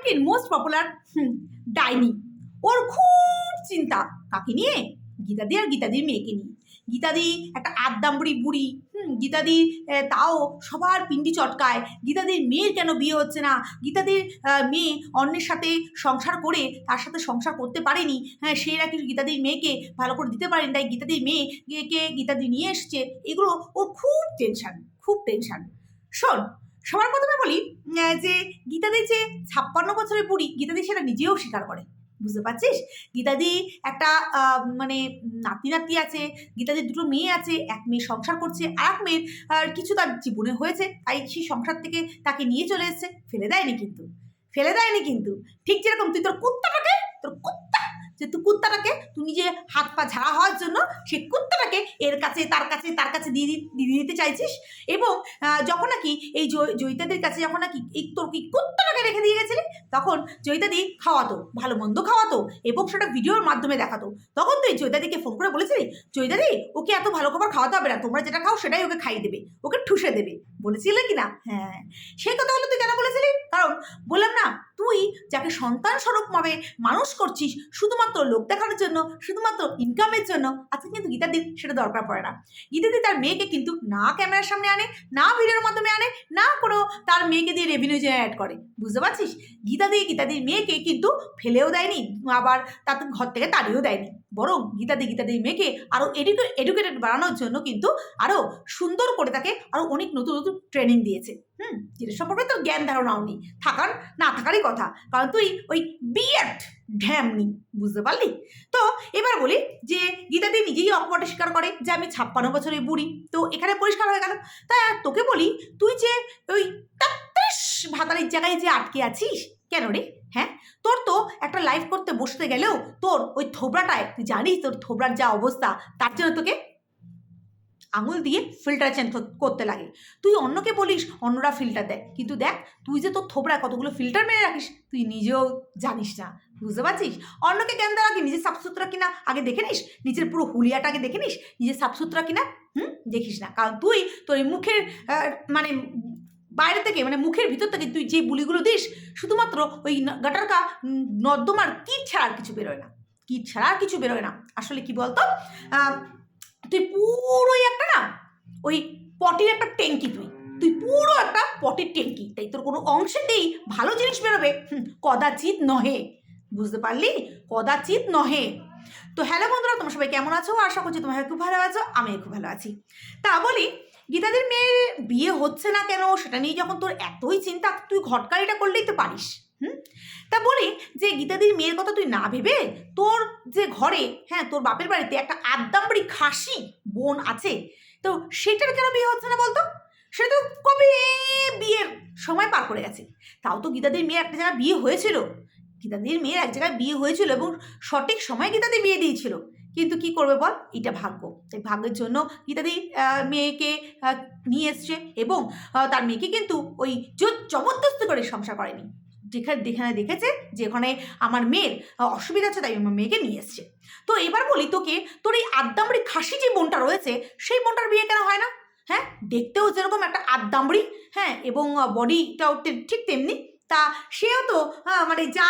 Fifteen most popular ডাইনি। ওর খুব চিন্তা কাকে নিয়ে, গীতাদি আর গীতাদির মেয়েকে নিয়ে। গীতাদি একটা আদ্দামবুড়ি বুড়ি, হুম, গীতাদি তাও সবার পিন্ডি চটকায়। গীতাদির মেয়ের কেন বিয়ে হচ্ছে না? গীতাদির মেয়ে অন্যের সাথে সংসার করে তার সাথে সংসার করতে পারেনি। হ্যাঁ সে নাকি গীতাদির মেয়েকে ভালো করে দিতে পারেনি, তাই গীতাদির মেয়েকে গীতাদি নিয়ে এসছে। এগুলো ওর খুব টেনশান খুব টেনশন শোন সবার প্রথমে বলি যে গীতাদি যে ছাপ্পান্ন বছরের বুড়ি, গীতাদি সেটা নিজেও স্বীকার করে। বুঝতে পারছিস? গীতাদি একটা মানে নাতি নাতি আছে, গীতাদির দুটো মেয়ে আছে, এক মেয়ে সংসার করছে, আর এক মেয়ের কিছু তার জীবনে হয়েছে, তাই সেই সংসার থেকে তাকে নিয়ে চলে এসেছে, ফেলে দেয়নি কিন্তু। ফেলে দেয়নি কিন্তু। ঠিক যেরকম তুই তোর কুত্তাটাকে, তোর কুত্তা যে তুই কুত্তাটাকে তুই নিজে হাত পা ঝাড়া হওয়ার জন্য সেই কুত্তাটাকে এর কাছে, তার কাছে তার কাছে দিয়ে দিয়ে দিতে চাইছিস। এবং যখন নাকি এই জয়- জয়িতাদের কাছে যখন নাকি এই তোর কি কুত্তাটাকে রেখে দিয়ে গেছিলি? তখন জয়িতাদি খাওয়াতো, ভালো মন্দ খাওয়াতো এবং সেটা ভিডিওর মাধ্যমে দেখাতো। তখন তুই জয়িতাদিকে ফোন করে বলেছিলি, জয়িতাদি, ওকে এত ভালো খাবার খাওয়াতে হবে না, তোমরা যেটা খাও সেটাই ওকে খাইয়ে দেবে, ওকে ঠুসে দেবে। বলেছিলে কি না হ্যাঁ। সেই কথা হলো তুই কেন বলেছিলি? কারণ বললাম না তুই যাকে সন্তান স্বরূপভাবে মানুষ করছিস শুধুমাত্র লোক দেখানোর জন্য, শুধুমাত্র ইনকামের জন্য, আজকে কিন্তু গীতাদির সেটা দরকার পড়ে না। গীতাদি তার মেয়েকে কিন্তু না ক্যামেরার সামনে আনে, না ভিডিওর মাধ্যমে আনে, না কোনো তার মেয়েকে দিয়ে রেভিনিউ জেনারেট করে। বুঝতে পারছিস? গীতা গীতাদি, গীতাদির মেয়েকে কিন্তু ফেলেও দেয়নি, আবার তাতে ঘর থেকে তাড়িয়েও দেয়নি। বরং গীতা গীতাদি, গীতাদির মেয়েকে আরও এডুকে এডুকেটেড বানানোর জন্য কিন্তু আরও সুন্দর করে তাকে আরও অনেক নতুন নতুন ট্রেনিং দিয়েছে। হুম যেটা সম্পর্কে তোর জ্ঞান ধারণাও নেই। থাকার না থাকারই কথা কারণ তুই ওই বিএড ঢ্যামনি বুঝতে পারলি? তো এবার বলি যে গীতাদি নিজেই অকপটে স্বীকার করে যে আমি ছাপ্পান্ন বছরের বুড়ি। তো এখানে পরিষ্কার হয়ে গেল। তা তোকে বলি তুই যে ওই তেত্রিশ ভাতারের জায়গায় যে আটকে আছিস কেন রে? হ্যাঁ? তোর তো একটা লাইভ করতে বসতে গেলেও তোর ওই থোবড়াটায় তুই জানিস তোর থোবড়ার যা অবস্থা তার জন্য তোকে আঙুল দিয়ে ফিল্টার চেঞ্জ করতে লাগে। তুই অন্যকে বলিস, অন্যরা ফিল্টার দেয়। কিন্তু দেখ, তুই যে তোর থোবড়ায় কতগুলো ফিল্টার মেরে রাখিস, তুই নিজেও জানিস না। বুঝতে পারছিস? অন্যকে কেন দেওয়া কি নিজের সাফসুতরা কিনা আগে দেখে নিস? নিজের পুরো হুলিয়াটা আগে দেখে নিস? নিজের সাফসুতরা কিনা, হুম? দেখিস না। কারণ তুই তোর মুখের মানে বাইরে থেকে মানে মুখের ভিতর থেকে তুই যে বুলিগুলো দিস, শুধুমাত্র ওই গাটারকা নর্দমার কীট ছাড়া আর কিছু বেরোয় না। কীট ছাড়া আর কিছু বেরোয় না। আসলে কি বলতো? তুই পুরোই একটা না, ওই পটির একটা ট্যাঙ্কি তুই। তুই পুরো একটা পটির ট্যাঙ্কি। তাই তোর কোনো অংশেতেই ভালো জিনিস বেরোবে। কদাচিৎ নহে। বুঝতে পারলি? কদাচিৎ নহে। তো হ্যালো বন্ধুরা, তোমরা সবাই কেমন আছো? আশা করছি তোমরা খুব ভালো আছো আমি খুব ভালো আছি। তা বলি, গীতাদের মেয়ের বিয়ে হচ্ছে না কেন? সেটা নিয়ে যখন তোর এতই চিন্তা, তুই ঘটকারিটা করলেই তো পারিস। হুম? তা বলি যে গীতাদির মেয়ের কথা তুই না ভেবে তোর যে ঘরে হ্যাঁ তোর বাপের বাড়িতে একটা আদ্দামবাড়ি খাসি বোন আছে, তো সেটার কেন বিয়ে হচ্ছে না বলতো? সে তো কবে বিয়ের সময় পার করে গেছে। তাও তো গীতাদির মেয়ে একটা জায়গায় বিয়ে হয়েছিল। গীতাদির মেয়ের এক জায়গায় বিয়ে হয়েছিল এবং সঠিক সময় গীতাদি বিয়ে দিয়েছিল। কিন্তু কি করবে বল? এটা ভাগ্য। তাই ভাগ্যের জন্য গীতাদি মেয়েকে নিয়ে এসছে এবং তার মেয়েকে কিন্তু ওই জোর জবরদস্তি করে সংসার করেনি। যেখানে যেখানে দেখেছে যে ওখানে আমার মেয়ের অসুবিধা আছে, তাই আমার মেয়েকে নিয়ে এসছে। তো এবার বলি তোকে, তোর এই আদ্দামড়ি খাসি যে মনটা রয়েছে, সেই মনটার বিয়ে কেন হয় না? হ্যাঁ? দেখতেও যেরকম একটা আদ্দামড়ি হ্যাঁ? এবং বডিটাও ঠিক তেমনি। তা সেও তো মানে যা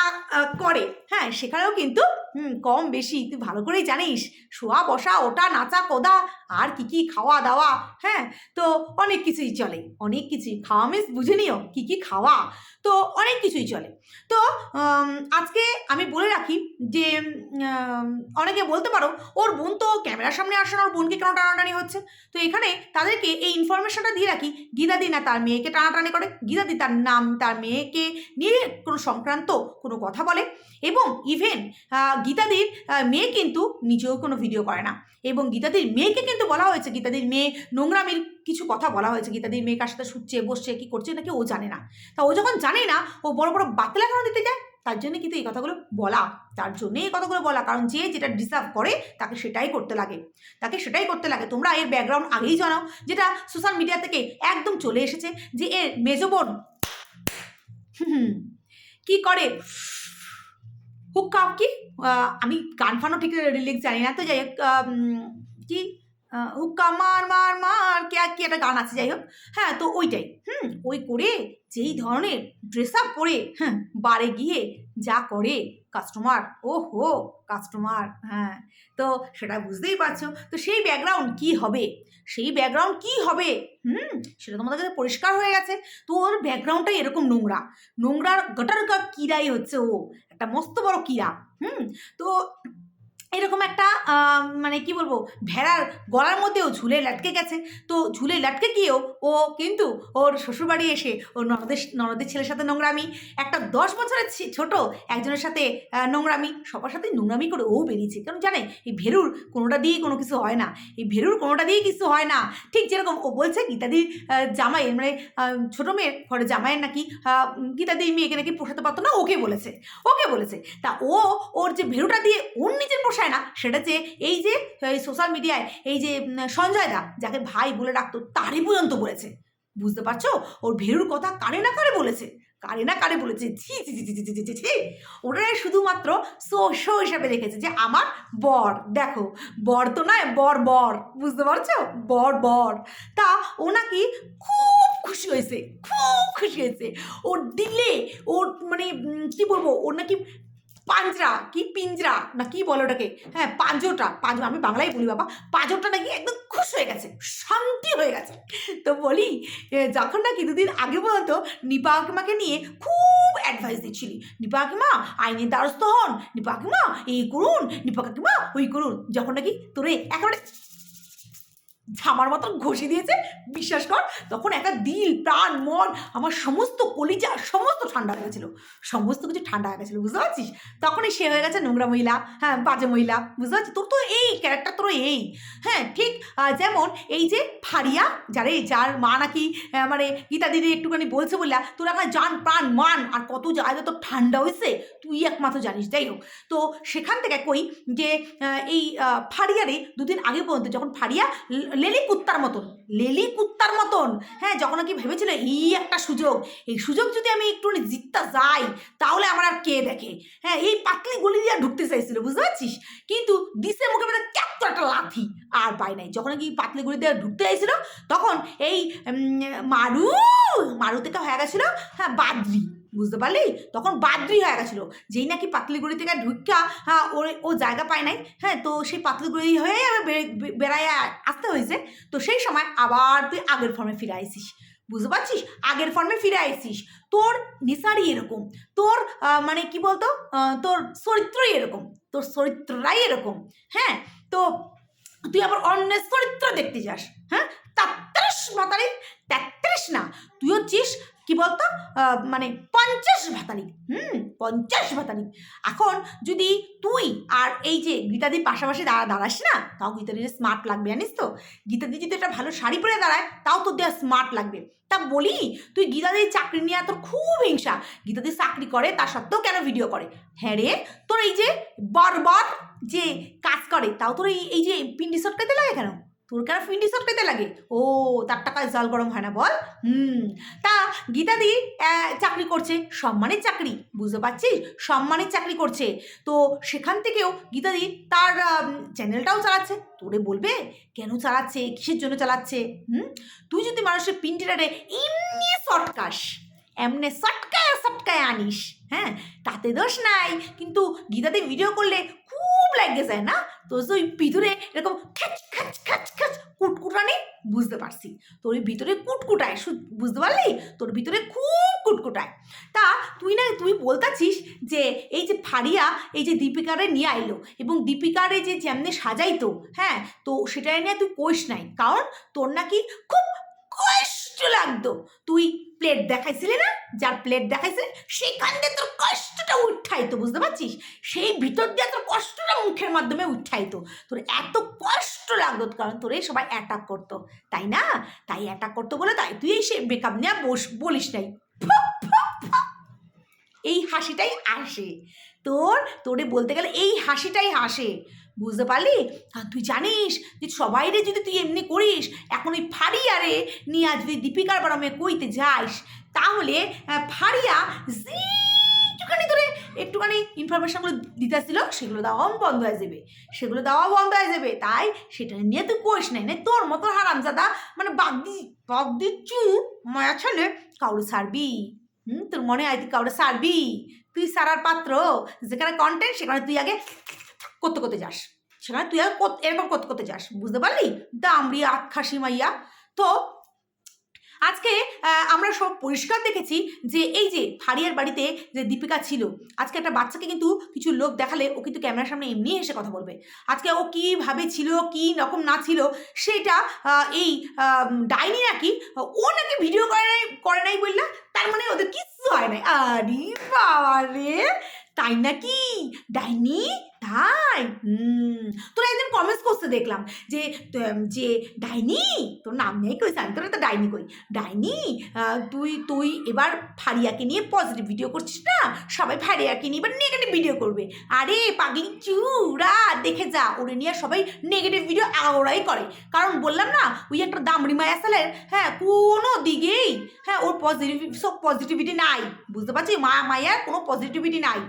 করে হ্যাঁ? সেখানেও কিন্তু হুম, কম বেশি তুই ভালো করেই জানিস। শোয়া বসা ওটা নাচা কোদা আর কি কি খাওয়া দাওয়া হ্যাঁ? তো অনেক কিছুই চলে অনেক কিছুই। খাওয়া মিস বুঝে নিও কী কী খাওয়া তো অনেক কিছুই চলে। তো আজকে আমি বলে রাখি যে অনেকে বলতে পারো ওর বোন তো ক্যামেরার সামনে আসে ওর বোনকে কেন টানাটানি হচ্ছে? তো এখানে তাদেরকে এই ইনফরমেশনটা দিয়ে রাখি গীতাদি না তার মেয়েকে টানাটানি করে গীতাদি তার নাম তার মেয়েকে নিয়ে কোনো সংক্রান্ত কোনো কথা বলে এবং ইভেন গীতাদির মেয়ে কিন্তু নিজেও কোনো ভিডিও করে না। এবং গীতাদির মেয়েকে কিন্তু বলা হয়েছে গীতাদির মেয়ে নোংরামির কিছু কথা বলা হয়েছে গীতাদির মেয়ে কার সাথে শুচ্ছে বসছে কী করছে নাকি ও জানে না। তা ও যখন জানে না ও বড় বড় বাতলা কেন দিতে যায়? তার জন্য কিন্তু এই কথাগুলো বলা তার জন্যই এই কথাগুলো বলা কারণ যে যেটা ডিজার্ভ করে তাকে সেটাই করতে লাগে। তাকে সেটাই করতে লাগে। তোমরা এর ব্যাকগ্রাউন্ড আগেই জানাও যেটা সোশ্যাল মিডিয়া থেকে একদম চলে এসেছে যে এর মেজো বোন হুম, কি করে? হুক কাপ কি আমি গান ফানও ঠিক রিলিক্স জানি না, তো যাই হোক কি হুক্কা মার মার মার, কে, কি একটা গান আছে, যাই হোক। হ্যাঁ তো ওইটাই, হুম, ওই করে যেই ধরনের ড্রেস আপ করে হ্যাঁ বারে গিয়ে যা করে কাস্টমার ও হো কাস্টমার হ্যাঁ। তো সেটা বুঝতেই পারছ। তো সেই ব্যাকগ্রাউন্ড কি হবে? সেই ব্যাকগ্রাউন্ড কি হবে? হুম, সেটা তোমাদের কাছে পরিষ্কার হয়ে গেছে। তো ওর ব্যাকগ্রাউন্ডটাই এরকম নোংরা। নোংরার গটার গট কিরাই হচ্ছে ও। একটা মস্ত বড় কিরা। হুম, তো এরকম একটা মানে কি বলব, ভেড়ার গলার মধ্যেও ঝুলে লাটকে গেছে। তো ঝুলে লাটকে গিয়েও ও কিন্তু ওর শ্বশুরবাড়ি এসে ওর ননদের ননদের ছেলের সাথে নোংরামি, একটা দশ বছরের ছোট একজনের সাথে নোংরামি, সবার সাথে নোংরামি করে ও বেরিয়েছে। কারণ জানে এই ভেরুর কোনোটা দিয়েই কোনো কিছু হয় না। এই ভেরুর কোনোটা দিয়েই কিছু হয় না। ঠিক যেরকম ও বলছে গীতাদির জামাই মানে ছোটো মেয়ের ঘরে জামাইয়ের নাকি গীতাদির মেয়েকে নাকি পোষাতে পারতো না, ওকে বলেছে। ওকে বলেছে। তা ও, ওর যে ভেরুটা দিয়ে ওর নিজের বিষয় না, সেটা যে এই যে সোশ্যাল মিডিয়ায় এই যে সঞ্জয় দা যাকে ভাই বলে রাখতো তারই পর্যন্ত বলেছে। বুঝতে পারছ? ওর ভেরুর কথা কারে না কারে বলেছে। কারে না কারে বলেছে। ছি ছি ছি ঝি ঝি ঝি ছি ওটাই শুধুমাত্র শো শো হিসাবে দেখেছে যে, আমার বর, দেখো, বর তো নয়, বর বর, বুঝতে পারছ? বর বর। তা ও নাকি খুব খুশি হয়েছে, খুব খুশি হয়েছে। ওর দিলে, ওর মানে কি বলব? ওর নাকি পাঞ্জরা, কি পিঞ্জরা? না, কি বলো ওটাকে? হ্যাঁ পাঁজোটা। পাঁজো, আমি বাংলায় বলি বাবা। পাঁজোটা নাকি একদম খুশ হয়ে গেছে, শান্তি হয়ে গেছে। তো বলি যখন নাকি দুদিন আগে বলতো, নিপা কাকিমাকে নিয়ে খুব অ্যাডভাইস দিচ্ছিলি। নিপা কাকিমা, আইনের দ্বারস্থ হন। নিপা কাকিমা, এই করুন। নিপা কাকিমা, ওই করুন। যখন নাকি তোরে একেবারে ঝামার মতন ঘষে দিয়েছে, বিশ্বাস কর, তখন একটা দিল, প্রাণ, মন, আমার সমস্ত কলিজা, সমস্ত ঠান্ডা হয়ে গেছিল। সমস্ত কিছু ঠান্ডা হয়ে গেছিল, বুঝতে পারছিস? তখনই সে হয়ে গেছে নোংরা মহিলা হ্যাঁ বাজে মহিলা, বুঝতে পারছিস? তোর তো এই ক্যারেক্টার তোর এই। হ্যাঁ ঠিক যেমন এই যে ফারিয়া, যারে, যার মা নাকি মানে গীতা দিদি একটুখানি বলছে বললা তোর এখন জান, প্রাণ, মান, আর কত জায়গা তোর ঠান্ডা হয়েছে তুই একমাত্র জানিস, যাই হোক। তো সেখান থেকে কই যে এই ফারিয়ারে দুদিন আগে পর্যন্ত যখন ফারিয়া লেলি কুত্তার মতন, লেলি কুত্তার মতন হ্যাঁ যখন নাকি ভেবেছিল এই একটা সুযোগ, এই সুযোগ যদি আমি একটু জিততে যাই, তাহলে আমার আর কে দেখে? হ্যাঁ এই পাতলি গলি দিয়ে ঢুকতে চাইছিল, বুঝতে পারছিস? কিন্তু দিশে মুখে মধ্যে ক্যাপ্ত একটা লাথি, আর পাই নাই। যখন নাকি পাতলি গলি দিয়ে ঢুকতে চাইছিল, তখন এই মারু মারু থেকে হয়ে গেছিল হ্যাঁ বাদ্রি। বুঝতে পারলি? তখন বাদ্রি হয়ে গেছিল। যেই নাকি পাতলিগুড়ি থেকে ঢুকা হ্যাঁ ওর, ও জায়গা পায় নাই হ্যাঁ তো সেই পাতলিগুড়ি হয়ে বে- বেড়ায় আসতে হয়েছে। তো সেই সময় আবার তুই আগের ফর্মে ফিরে আইসিস। বুঝতে পারছিস? আগের ফর্মে ফিরে আইসিস। তোর নিসারই এরকম। তোর মানে কি বলতো? তোর চরিত্রই এরকম। তোর চরিত্রটাই এরকম। হ্যাঁ তো তুই আবার অন্যের চরিত্র দেখতে যাস। হ্যাঁ তেত্রিশ মাতারি, তেত্রিশ না তুই হচ্ছিস কি বলতো? মানে পঞ্চাশ ভাতারি হুম, পঞ্চাশ ভাতারি এখন যদি তুই আর এই যে গীতাদির পাশাপাশি দাঁড়া, দাঁড়াস না, তাও গীতাদির স্মার্ট লাগবে, জানিস তো? গীতাদি যদি একটা ভালো শাড়ি পরে দাঁড়ায়, তাও তোর দেওয়া স্মার্ট লাগবে। তা বলি, তুই গীতাদির চাকরি নিয়ে তোর খুব হিংসা। গীতাদি চাকরি করে, তা সত্ত্বেও কেন ভিডিও করে? হ্যাঁ রে, তোর এই যে বরবর যে কাজ করে, তাও তোর এই এই যে পিন্ডি সটকাইতে লাগে কেন? তোর কেন পিন্ডি সটকাইতে লাগে? ও, তার টাকায় জল গরম হয় না বল? হুম, তা গীতাদি চাকরি করছে, সম্মানের চাকরি, বুঝতে পারছিস? সম্মানের চাকরি করছে। তো সেখান থেকেও গীতাদি তার চ্যানেলটাও চালাচ্ছে। তোরে বলবে? কেন চালাচ্ছে? কিসের জন্য চালাচ্ছে? হুম, তুই যদি মানুষের পিন্ডিটারে এমনি সটকাস এমনি সটকায় সটকায় আনিস হ্যাঁ? তাতে দোষ নাই, কিন্তু গীতাতে ভিডিও করলে খুব লাগে যায় না? তো ওই ভিতরে এরকম খ্যাচ খ্যাচ খ্যাচ খ্যাচ কুটকুটানি বুঝতে পারছি। তোর ওই ভিতরে কুটকুটায় বুঝতে পারলি? তোর ভিতরে খুব কুটকুটায়। তা তুই না, তুই বলতাছিস যে এই যে ফারিয়া, এই যে দীপিকারে নিয়ে আইলো এবং দীপিকারে যে যেমনি সাজাইতো হ্যাঁ? তো সেটা নিয়ে তুই কোষ নাই। কারণ তোর নাকি খুব কষ্ট লাগতো তুই প্লেট দেখাইছিলি না? যার প্লেট দেখাইছিলি সেখান দিয়ে তোর কষ্টটা উঠাইতো, বুঝতে পারছিস? সেই ভিতর দিয়ে তোর কষ্টটা মুখের মাধ্যমে উঠাইতো। তোর এত কষ্ট লাগতো, কারণ তোরে সবাই অ্যাটাক করতো। তাই না? তাই অ্যাটাক করতো বলে তাই তুই এই সে বেকআপ নিয়ে বস বলিস নাই। এই হাসিটাই আসে। তোর তোরে বলতে গেলে এই হাসিটাই হাসে বুঝতে পারলি? আর তুই জানিস যে সবাইরে যদি তুই এমনি করিস, এখন ওই ফারিয়ারে নিয়ে আজ যদি দীপিকার বারামে কইতে যাস তাহলে ফারিয়া জি একটুখানি ধরে একটুখানি ইনফরমেশনগুলো দিতেছিল, সেগুলো দেওয়াও বন্ধ হয়ে যাবে। সেগুলো দেওয়াও বন্ধ হয়ে যাবে, তাই সেটা নিয়ে তুই কোষ নাই না তোর মতো হারামজাদা মানে বাগদি বাগদি চু মায়া ছেলে, কাউরে সারবি হুম, তোর মনে হয় তুই কাউরে সারবি তুই সারার পাত্র, যেখানে কন্টেন্ট সেখানে তুই আগে করতে করতে যাস। সেখানে তুই কত- এরকম করতে করতে যাস। বুঝতে পারলি? দামড়ি আট খাসি মাইয়া। তো আজকে আমরা সব পরিষ্কার দেখেছি যে এই যে ফারিয়ার বাড়িতে যে দীপিকা ছিল, আজকে একটা বাচ্চাকে কিন্তু কিছু লোক দেখালে ও কিন্তু ক্যামেরার সামনে এমনি এসে কথা বলবে। আজকে ও কীভাবে ছিল, কী রকম না ছিল, সেটা এই ডাইনি নাকি, ও নাকি ভিডিও করে নাই করে নাই বললা? তার মানে ওদের কিচ্ছু হয় নাই। আরে বাবা রে তাই নাকি? ডাইনি? তাই? হুম। তোরা একদিন কমেন্টস করতে দেখলাম যে যে, ডাইনি, তোর নাম নেই কই? আমি তোরা তো ডাইনি কই? ডাইনি তুই তুই এবার ফারিয়াকে নিয়ে পজিটিভ ভিডিও করছিস না? সবাই ফারিয়াকে নিয়ে এবার নেগেটিভ ভিডিও করবে। আরে, পাগলি চুরা, দেখে যা, ওরে নিয়ে সবাই নেগেটিভ ভিডিও আওড়াই করে। কারণ বললাম না, ওই একটা দামড়ি মায়া সালের হ্যাঁ কোনো দিকেই হ্যাঁ ওর পজিটিভ সব পজিটিভিটি নাই। বুঝতে পারছি মা, মায়ার কোনো পজিটিভিটি নাই।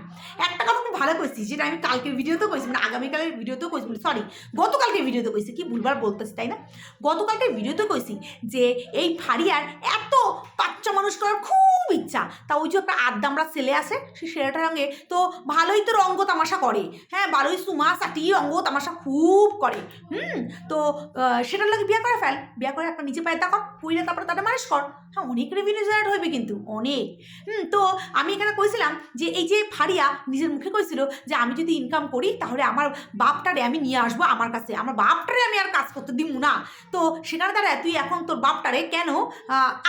একটা কথা আমি ভালো কইছি যেটা আমি কালকের ভিডিওতেও কইছি মানে আগামীকালের ভিডিওতেও কইছি সরি গতকালকের ভিডিওতে কইছি কি ভুলবার বলতেছি, তাই না? গতকালকের ভিডিওতে কইছি যে এই ফারিয়ার এত বাচ্চা মানুষ করার খুব ইচ্ছা, তা ওই যে একটা আদ্দামরা ছেলে আছে, সে ছেলেটার সঙ্গে তো ভালোই তো রঙ্গ তামাশা করে হ্যাঁ ভালোই সুমা সাটি রঙ্গ তামাশা খুব করে, হুম, তো সেটার লাগে বিয়া করে ফেল, বিয়া করে একটা নিজে পায়ে কর পুইলে তারপরে তাদের মানুষ কর হ্যাঁ অনেক রেভিনিউ জেনারেট হইবে কিন্তু, অনেক, হুম, তো আমি এখানে কইছিলাম যে এই যে ফারিয়া নিজের মুখে কইছিল যে আমি যদি ইনকাম করি, তাহলে আমার বাপটারে আমি নিয়ে আসব আমার কাছে। আমার বাপটারে আমি আর কাজ করতে দিব না। তো সেখানে দাঁড়ায় তুই এখন তোর বাপটারে কেন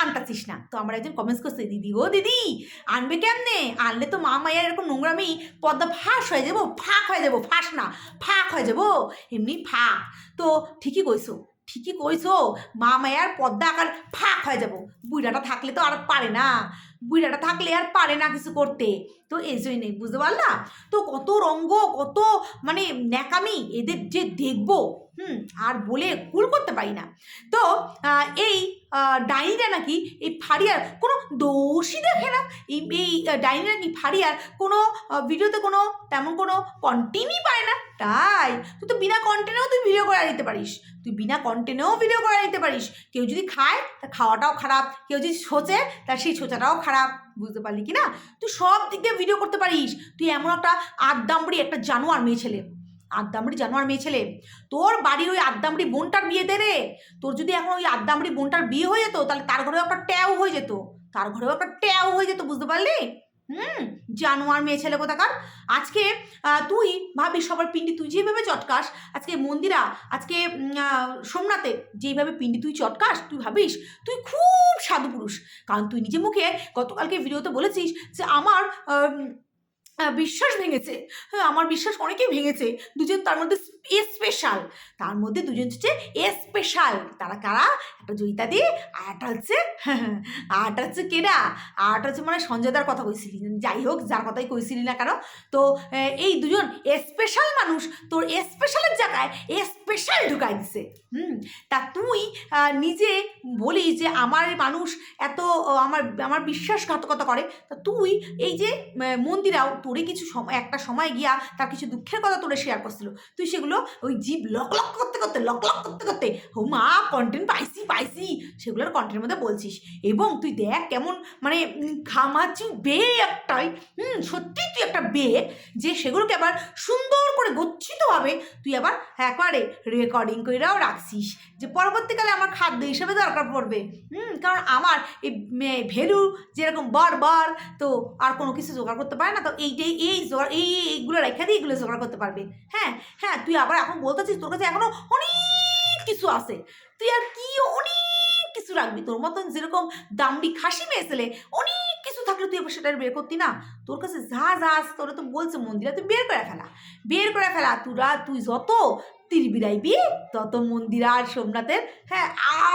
আনতাছিস না? তো আমার একজন কমেন্টস করছে, দিদি ও দিদি, আনবে কেমনে? আনলে তো মা মায়ের এরকম নোংরামি পদ্মা ফাঁস হয়ে যাব, ফাঁক হয়ে যাব, ফাঁস না, ফাঁক হয়ে যাব, এমনি ফাঁক। তো ঠিকই কইছো ঠিকই কইছো মা মায়ার পদ্মা আকার ফাঁক হয়ে যাব। বুড়াটা থাকলে তো আর পারে না। বুড়াটা থাকলে আর পারে না কিছু করতে। তো এই জন্যই বুঝতে পারলা? তো কত রঙ্গ, কত মানে ন্যাকামি এদের যে দেখব, হুম, আর বলে কুল করতে পারি না। তো এই ডাইনিটা নাকি এই ফারিয়ার কোনো দোষই দেখে না। এই এই ডাইনি নাকি ফারিয়ার কোনো ভিডিওতে কোনো, তেমন কোনো কন্টেন্টই পায় না। তাই, তুই তো বিনা কন্টেন্টেও তুই ভিডিও করে দিতে পারিস। তুই বিনা কন্টেন্টেও ভিডিও করে দিতে পারিস। কেউ যদি খায় তা খাওয়াটাও খারাপ। কেউ যদি সোচে তার সেই সোচাটাও খারাপ। বুঝতে পারলি কি না? তুই সব দিক দিয়ে ভিডিও করতে পারিস। তুই এমন একটা আদ্দামড়ি একটা জানোয়ার মেয়ে ছেলে। আদ্দামড়ি জানোয়ার মেয়ে ছেলে? তোর বাড়ির ওই আদ্দামড়ি বোনটার বিয়ে দে রে। তোর যদি এখন ওই আদ্দামড়ি বোনটার বিয়ে হয়ে যেত, তাহলে তার ঘরেও একটা ট্যাও হয়ে যেত। তার ঘরেও একটা ট্যাও হয়ে যেত, বুঝতে পারলি? হুম জানোয়ার মেয়ে ছেলে কোথাকার? আজকে তুই ভাবিস সবার পিন্ডি, তুই যেভাবে চটকাস, আজকে মন্দিরা, আজকে সোমনাথে যেইভাবে পিন্ডি তুই চটকাস, তুই ভাবিস, তুই খুব সাধু পুরুষ কারণ তুই নিজে মুখে গতকালকে ভিডিওতে বলেছিস যে আমার বিশ্বাস ভেঙেছে। হ্যাঁ আমার বিশ্বাস অনেকেই ভেঙেছে। দুজন তার মধ্যে স্পেশাল তার মধ্যে দুজন হচ্ছে স্পেশাল তারা কারা? একটা জয়িতা দিয়ে, আর একটা হচ্ছে, আর একটা হচ্ছে কেডা? একটা হচ্ছে মানে সঞ্জয়দার কথা কইছিলি। যাই হোক, যার কথাই কইছিলি না কেন। তো এই দুজন স্পেশাল মানুষ, তোর স্পেশালের জায়গায় স্পেশাল ঢুকাই দিছে। হুম? তা তুই নিজে বলি যে আমার মানুষ এত আমার আমার বিশ্বাসঘাতকতা করে। তা তুই এই যে মন্দিরাও তোরে কিছু সময় একটা সময় গিয়া তার কিছু দুঃখের কথা তোরে শেয়ার করছিল। তুই সেগুলো ওই জীব লক লক করতে করতে, লক লক করতে করতে ও মা কন্টেন্ট পাইছি পাইছি, সেগুলোর কন্টেন্টের মধ্যে বলছিস। এবং তুই দেখ কেমন মানে ঘামাচি বেয়ে একটাই, হুম সত্যি তুই একটা বে যে সেগুলোকে আবার সুন্দর করে গচ্ছিতভাবে তুই আবার একবারে রেকর্ডিং করেও রাখছিস, যে পরবর্তীকালে আমার খাদ্য হিসেবে দরকার পড়বে। হুম, কারণ আমার এই ভেলু যেরকম বার বার তো আর কোনো কিছু জোগাড় করতে পারে না, তো এইটাই, এই জোগাড় এই- এইগুলো রেখে দিয়ে এগুলো জোগাড় করতে পারবে। হ্যাঁ হ্যাঁ তুই আবার এখন বলতেছিস তোর কাছে এখনও অনেক কিছু আছে। তুই আর কি অনেক কিছু রাখবি? তোর মতন যেরকম দামড়ি খাসি মেয়ে ছেলে, অনেক কিছু থাকলে তুই এবার সেটা বের করতি না? তোর কাছে যা যা তোরা তো বলছে মন্দিরা, তুই বের করে ফেলা। বের করে ফেলা তুরা তুই যত তীর বিড়াইবি তত মন্দির আর সোমনাথের হ্যাঁ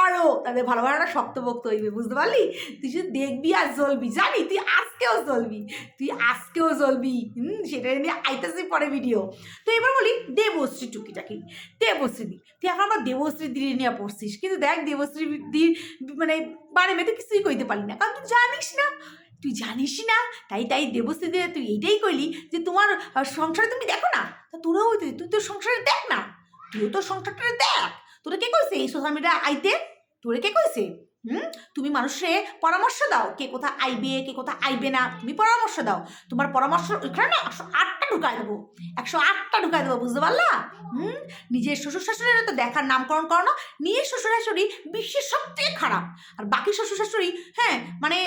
আরও তাদের ভালো ভালো একটা শক্তভক্ত হইবে, বুঝতে পারলি? তুই শুধু দেখবি আর জ্বলবি, জানি, তুই আজকেও জ্বলবি, তুই আজকেও জ্বলবি, হুম, সেটা নিয়ে আইতেছি পরে ভিডিও। তো এবার বলি দেবশ্রী টুকিটাকি দেবশ্রী তুই এখন আমার দেবশ্রী দিদি নিয়ে পড়ছিস, কিন্তু দেখ দেবশ্রী দির মানে বারে মেয়েতে কিছুই কইতে পারলি না, কারণ তুই জানিস না, তুই জানিস না, তাই তাই দেবস্থিতে তুই এইটাই কইলি যে তোমার সংসারে তুমি দেখো না, তা তোরা ওই তুই তোর সংসারে দেখ না। তুইও তোর সংসারটা দেখ। তোরা কে কইছে এই সোশ্যাল মিডিয়া আইতে? তোরে কে কইছে? হুম? তুমি মানুষে পরামর্শ দাও, কে কোথা আইবে, কে কোথা আইবে না, তুমি পরামর্শ দাও। তোমার পরামর্শ ওইখানে না একশো আটটা ঢুকাই দেবো। একশো আটটা ঢুকাই দেবো, বুঝতে পারলা? হুম? নিজের শ্বশুর শাশুড়ির তো দেখার নামকরণ করো না, নিজের শ্বশুর শাশুড়ি বিশ্বের সবথেকে খারাপ। আর বাকি শ্বশুর শাশুড়ি হ্যাঁ মানে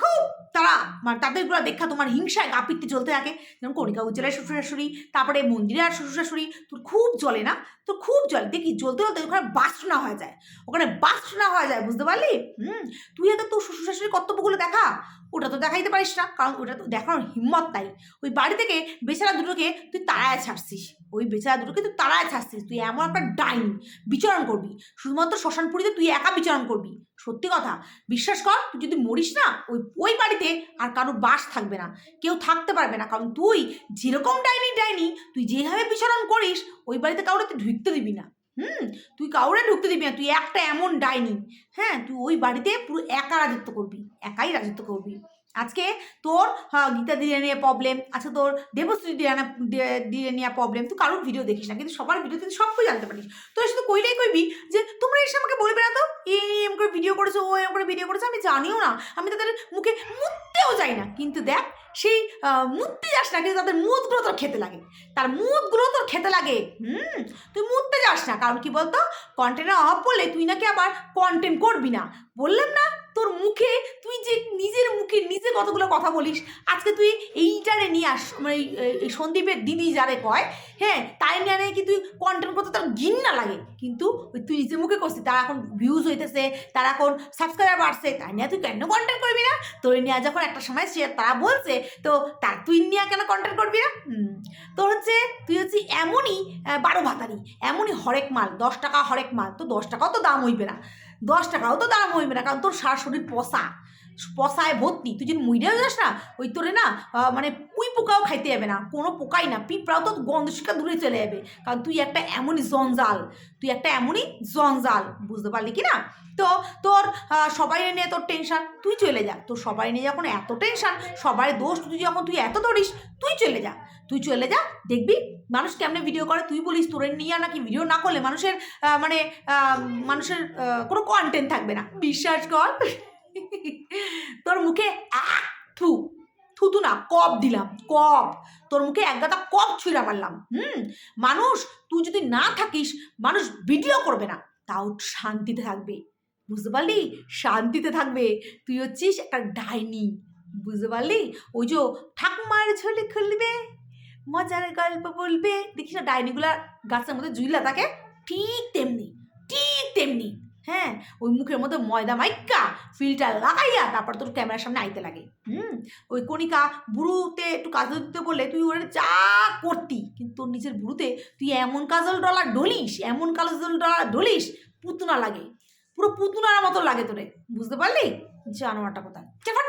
খুব তারা মানে তাদেরগুলো দেখা তোমার হিংসায় গাপিতে চলতে থাকে। যেমন কণিকা উজ্জ্বলের শ্বশুর শাশুড়ি তারপরে মন্দিরে আর শ্বশুর শাশুড়ি তোর খুব জ্বলে না? তোর খুব জল। দেখি, জ্বলতে জ্বলতে ওখানে বাসনা হয়ে যায়। ওখানে বাসনা হয়ে যায়, বুঝতে পারলি? হুম। তুই এত তোর শ্বশুর শাশুড়ির কর্তব্যগুলো দেখা। ওটা তো দেখাইতে পারিস না, কারণ ওটা তো দেখানোর হিম্মত নাই। ওই বাড়ি থেকে বেচারা দুটোকে তুই তাড়ায় ছাড়ছিস। ওই বেচারা দুটোকে তুই তাড়ায় ছাড়ছিস। তুই এমন একটা ডাইন, বিচরণ করবি। শুধুমাত্র শ্মশানপুরীতে তুই একা বিচরণ করবি। সত্যি কথা, বিশ্বাস কর, তুই যদি মরিস না, ওই ওই বাড়িতে আর কারও বাস থাকবে না। কেউ থাকতে পারবে না, কারণ তুই যেরকম ডাইনি ডাইনি, তুই যেভাবে বিচরণ করিস, ওই বাড়িতে কাউরে তুই ঢুকতে দিবি না। হুম, তুই কাউরে ঢুকতে দিবি না, তুই একটা এমন ডাইনি। হ্যাঁ তুই ওই বাড়িতে পুরো একা রাজত্ব করবি, একাই রাজত্ব করবি। আজকে তোর হ্যাঁ, গীতা দিয়ে নিয়ে প্রবলেম আচ্ছা তোর দেবশ্রী দিয়ে- দিয়ে নিয়ে প্রবলেম তুই কারোর ভিডিও দেখিস না কিন্তু সবার ভিডিওতে তুই সবকিছু জানতে পারিস। তোর শুধু কইলেই কইবি যে তোমরা এসে আমাকে বলবে না তো এই এম করে ভিডিও করেছ ও এম করে ভিডিও করেছ আমি জানিও না আমি তাদের মুখে মুততেও যাই না। কিন্তু দেখ সেই মুততে যাস না কিন্তু তাদের মুদগুলো তোর খেতে লাগে। তার মুদগুলো তোর খেতে লাগে হুম? তুই মুততে যাস না কারণ কি বলতো? কন্টেন্টের অভাব পড়লে তুই নাকি আবার কন্টেন্ট করবি না। বললাম না তোর মুখে, তুই যে নিজের মুখে নিজে কতগুলো কথা বলিস, আজকে তুই এইটারে নিয়ে আস মানে এই- সন্দীপের দিদি যারে কয় হ্যাঁ তাই নিয়ে কি তুই কন্টেন্ট করতে তার ঘিন না লাগে, কিন্তু ওই তুই নিজের মুখে করছিস, তারা এখন ভিউজ হইতেছে, তারা এখন সাবস্ক্রাইবার বাড়ছে, তাই নিয়ে তুই কেন কন্টেন্ট করবি না? তোর নিয়ে যখন একটা সময় সে তারা বলছে, তো তার তুই নিয়ে কেন কন্টেন্ট করবি না? তোর হচ্ছে, তুই হচ্ছে এমনই বারো ভাতারি, এমনই হরেক মাল, দশ টাকা হরেক মাল, তো দশ টাকাও তো দাম হইবে না। দশ টাকাও তো দাম হইবে না কারণ তোর শাশুড়ির পশা পশায় ভর্তি। তুই যদি মুইরেও যাস না, ওই তোরে না মানে পুই পোকাও খাইতে যাবে না। কোনো পোকাই না। পিঁপড়াও তো গন্ধ শিকা দূরে চলে যাবে। কারণ তুই একটা এমনই জঞ্জাল। তুই একটা এমনই জঞ্জাল। বুঝতে পারলি কি না? তো তোর সবাই নিয়ে তোর টেনশন তুই চলে যা। তোর সবাই নিয়ে যখন এত টেনশন সবাই দোষ, তুই যখন তুই এত ধরিস তুই চলে যা। তুই চলে যা, দেখবি মানুষ কেমনে ভিডিও করে। তুই বলিস, তোর নিয়ে নাকি ভিডিও না করলে মানুষের মানে মানুষের কোনো কন্টেন্ট থাকবে না। বিশ্বাস কর। তোর মুখে থু থুতু না, কপ দিলাম, কপ। তোর মুখে এক গাদা কপ ছুঁড়া মারলাম, হুম? মানুষ, তুই যদি না থাকিস, মানুষ ভিডিও করবে না। তাও শান্তিতে থাকবে। বুঝতে পারলি? শান্তিতে থাকবে। তুই হচ্ছিস একটা ডাইনি। বুঝতে পারলি? ওই যে ঠাকুমার ঝোলে খুলবে, মজার গল্প বলবে। দেখিস না, ডাইনিগুলা গাছের মধ্যে জুইলা থাকে ঠিক তেমনি ঠিক তেমনি। হ্যাঁ? ওই মুখের মধ্যে ময়দা মাইকা, ফিল্টার লাগাইয়া তারপর তোর ক্যামেরার সামনে আইতে লাগে। হুম? ওই কণিকা বুড়ুতে একটু কাজল দিতে বললে তুই ওর যা করতি, কিন্তু তোর নিজের বুড়ুতে তুই এমন কাজল ডলা ডলিস এমন কাজল ডলা ডলিস পুতুনা লাগে। পুরো পুতুনার মতো লাগে তোরে, বুঝতে পারলি? জানোয়ারটা কোথায়? চে ফাট।